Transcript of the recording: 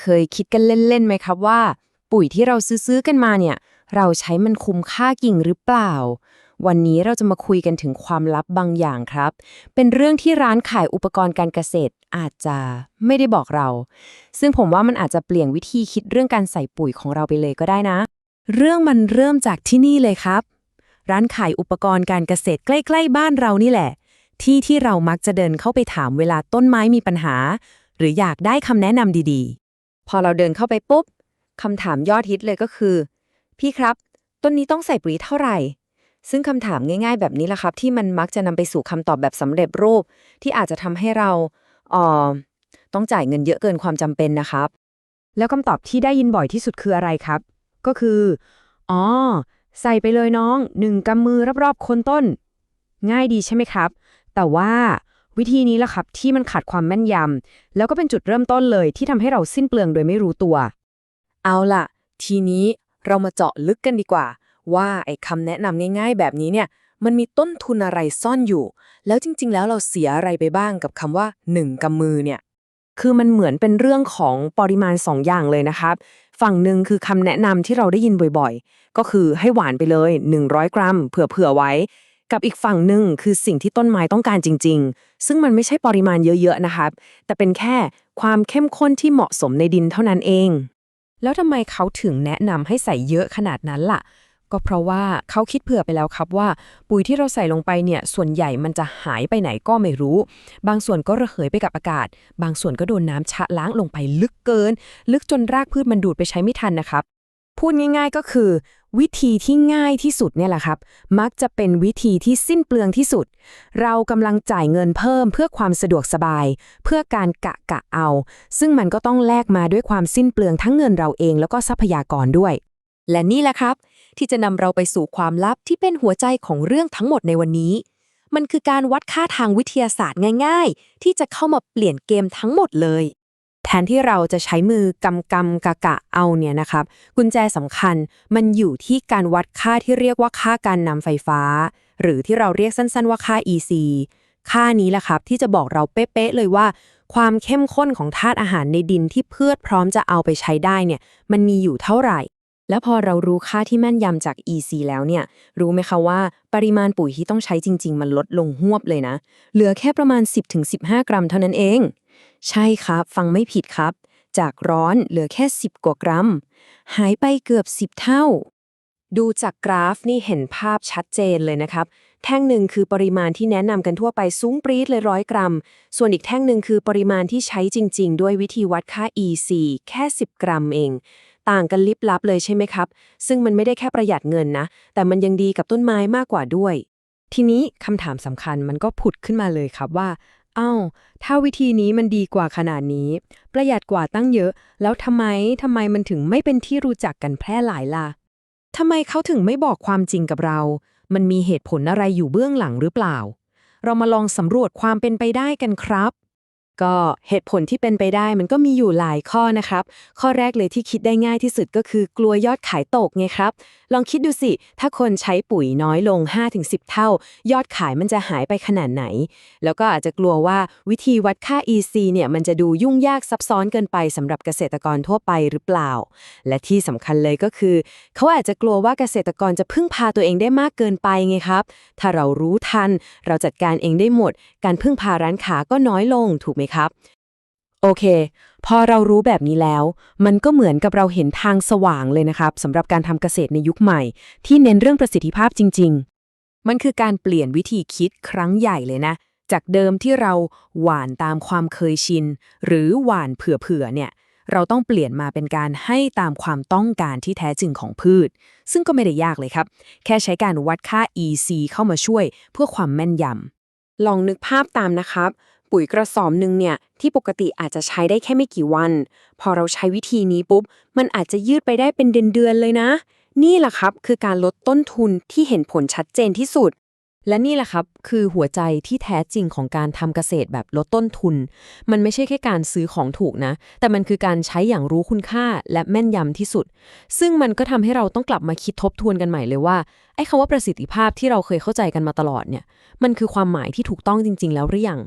เคยคิดกันเล่นๆไหมครับว่า ปุ๋ยที่เราซื้อๆกันมาเนี่ย เราใช้มันคุ้มค่ากิ่งหรือเปล่า วันนี้เราจะมาคุยกันถึงความลับบางอย่างครับ เป็นเรื่องที่ร้านขายอุปกรณ์การเกษตรอาจจะไม่ได้บอกเรา ซึ่งผมว่ามันอาจจะเปลี่ยนวิธีคิดเรื่องการใส่ปุ๋ยของเราไปเลยก็ได้นะ เรื่องมันเริ่มจากที่นี่เลยครับ ร้านขายอุปกรณ์การเกษตรใกล้ๆ บ้านเรานี่แหละ ที่ที่เรามักจะเดินเข้าไปถามเวลาต้นไม้มีปัญหา หรืออยากได้คำแนะนำดี พอเราเดินเข้าไปปุ๊บคำถามยอดฮิตเลยก็คือ พี่ครับ ต้นนี้ต้องใส่ปุ๋ยเท่าไหร่ ซึ่งคำถามง่าย ๆ แบบนี้แหละครับ ที่มันมักจะนำไปสู่คำตอบแบบสำเร็จรูป ที่อาจจะทำให้เราเอ่อต้องจ่ายเงินเยอะเกินความจำเป็นนะครับ แล้วคำตอบที่ได้ยินบ่อยที่สุดคืออะไรครับ ก็คือ อ๋อ ใส่ไปเลยน้องหนึ่งกำมือรอบๆคนต้น ง่ายดีใช่ไหมครับ แต่ว่า วิธีนี้ล่ะครับที่มันขาดความแม่นยำแล้วก็เป็นจุดเริ่มต้นเลยที่ทำให้เราสิ้นเปลืองโดยไม่รู้ตัว เอาล่ะ ทีนี้เรามาเจาะลึกกันดีกว่า ว่าไอ้คำแนะนำง่ายๆ แบบนี้เนี่ย มันมีต้นทุนอะไรซ่อนอยู่ แล้วจริง ๆ แล้วเราเสียอะไรไปบ้างกับคำว่าหนึ่งกำมือเนี่ยคือมันเหมือนเป็นเรื่องของปริมาณ 2 อย่างเลยนะครับ ฝั่งหนึ่งคือคำแนะนำที่เราได้ยินบ่อยๆ ก็คือให้หวานไปเลย 100 กรัม เผื่อๆไว้ กับอีกฝั่งหนึ่งคือสิ่งที่ต้นไม้ต้องการจริง ๆ ซึ่งมันไม่ใช่ปริมาณเยอะๆนะครับ แต่เป็นแค่ความเข้มข้นที่เหมาะสมในดินเท่านั้นเอง แล้วทำไมเขาถึงแนะนำให้ใส่เยอะขนาดนั้นล่ะ ก็เพราะว่าเขาคิดเผื่อไปแล้วครับว่า ปุ๋ยที่เราใส่ลงไปเนี่ยส่วนใหญ่มันจะหายไปไหนก็ไม่รู้ บางส่วนก็ระเหยไปกับอากาศ บางส่วนก็โดนน้ำชะล้างลงไปลึกเกิน ลึกจนรากพืชมันดูดไปใช้ไม่ทันนะครับ พูดง่าย ๆก็คือ วิธีที่ง่ายที่สุดเนี่ยแหละครับ มักจะเป็นวิธีที่สิ้นเปลืองที่สุด เรากำลังจ่ายเงินเพิ่มเพื่อความสะดวกสบาย เพื่อการกะกะเอา ซึ่งมันก็ต้องแลกมาด้วยความสิ้นเปลืองทั้งเงินเราเองแล้วก็ทรัพยากรด้วย และนี่แหละครับ ที่จะนำเราไปสู่ความลับที่เป็นหัวใจของเรื่องทั้งหมดในวันนี้ มันคือการวัดค่าทางวิทยาศาสตร์ง่าย ๆ ที่จะเข้ามาเปลี่ยนเกมทั้งหมดเลย แทนที่เราจะใช้มือกำกำกะกะเอาเนี่ยนะครับ กุญแจสำคัญมันอยู่ที่การวัดค่าที่เรียกว่าค่าการนำไฟฟ้า หรือที่เราเรียกสั้นๆว่าค่า EC ค่านี้แหละครับ ที่จะบอกเราเป๊ะๆเลยว่า ความเข้มข้นของธาตุอาหารในดินที่เพืชพร้อมจะเอาไปใช้ได้เนี่ยมันมีอยู่เท่าไหร่ แล้วพอเรารู้ค่าที่แม่นยำจาก EC แล้วเนี่ย รู้ไหมคะว่า ปริมาณปุ๋ยที่ต้องใช้จริง ๆ มันลดลงหวบเลยนะ เหลือแค่ประมาณ 10-15 กรัมเท่านั้นเอง ใช่ครับ ฟังไม่ผิดครับ จากร้อนเหลือแค่ 10 กว่ากรัม หายไปเกือบ 10 เท่า ดูจากกราฟนี่เห็นภาพชัดเจนเลยนะครับ แท่งหนึ่งคือปริมาณที่แนะนำกันทั่วไปสูงปรี๊ดเลยร้อยกรัม ส่วนอีกแท่งหนึ่งคือปริมาณที่ใช้จริง ๆ ด้วยวิธีวัดค่า EC แค่ 10 กรัมเองต่างกันลิบลับเลยใช่ไหมครับ ซึ่งมันไม่ได้แค่ประหยัดเงินนะ แต่มันยังดีกับต้นไม้มากกว่าด้วย ทีนี้คำถามสำคัญมันก็ผุดขึ้นมาเลยครับว่า อ้าวถ้าวิธีนี้มันดีกว่าขนาดนี้ ประหยัดกว่าตั้งเยอะ แล้วทำไมทำไมมันถึงไม่เป็นที่รู้จักกันแพร่หลายล่ะทำไมเขาถึงไม่บอกความจริงกับเรา มันมีเหตุผลอะไรอยู่เบื้องหลังหรือเปล่า เรามาลองสำรวจความเป็นไปได้กันครับ ก็เหตุผลที่เป็นไปได้มันก็มีอยู่หลายข้อนะครับ ข้อแรกเลยที่คิดได้ง่ายที่สุดก็คือกลัวยอดขายตกไงครับ ลองคิดดูสิ ถ้าคนใช้ปุ๋ยน้อยลง 5-10 เท่า ยอดขายมันจะหายไปขนาดไหน แล้วก็อาจจะกลัวว่าวิธีวัดค่า EC เนี่ยมันจะดูยุ่งยากซับซ้อนเกินไปสำหรับเกษตรกรทั่วไปหรือเปล่า และที่สำคัญเลยก็คือ เขาอาจจะกลัวว่าเกษตรกรจะพึ่งพาตัวเองได้มากเกินไปไงครับ ถ้าเรารู้ทัน เราจัดการเองได้หมด การพึ่งพาร้านค้าก็น้อยลงถูกไหมครับ โอเค พอเรารู้แบบนี้แล้ว มันก็เหมือนกับเราเห็นทางสว่างเลยนะครับสำหรับการทำเกษตรในยุคใหม่ ที่เน้นเรื่องประสิทธิภาพจริง ๆ มันคือการเปลี่ยนวิธีคิดครั้งใหญ่เลยนะ จากเดิมที่เราหวานตามความเคยชิน หรือหวานเผื่อๆเนี่ยเราต้องเปลี่ยนมาเป็นการให้ตามความต้องการที่แท้จริงของพืช ซึ่งก็ไม่ได้ยากเลยครับ แค่ใช้การวัดค่า EC เข้ามาช่วยเพื่อความแม่นยำลองนึกภาพตามนะครับ ปุ๋ยกระสอบหนึ่งเนี่ยที่ปกติอาจจะใช้ได้แค่ไม่กี่วัน พอเราใช้วิธีนี้ปุ๊บ มันอาจจะยืดไปได้เป็นเดือนๆเลยนะ นี่แหละครับคือการลดต้นทุนที่เห็นผลชัดเจนที่สุด และนี่แหละครับคือหัวใจที่แท้จริงของการทำเกษตรแบบลดต้นทุน มันไม่ใช่แค่การซื้อของถูกนะ แต่มันคือการใช้อย่างรู้คุณค่าและแม่นยำที่สุด ซึ่งมันก็ทำให้เราต้องกลับมาคิดทบทวนกันใหม่เลยว่าไอ้คำว่าประสิทธิภาพที่เราเคยเข้าใจกันมาตลอดเนี่ย มันคือความหมายที่ถูกต้องจริง ๆ แล้วหรือยัง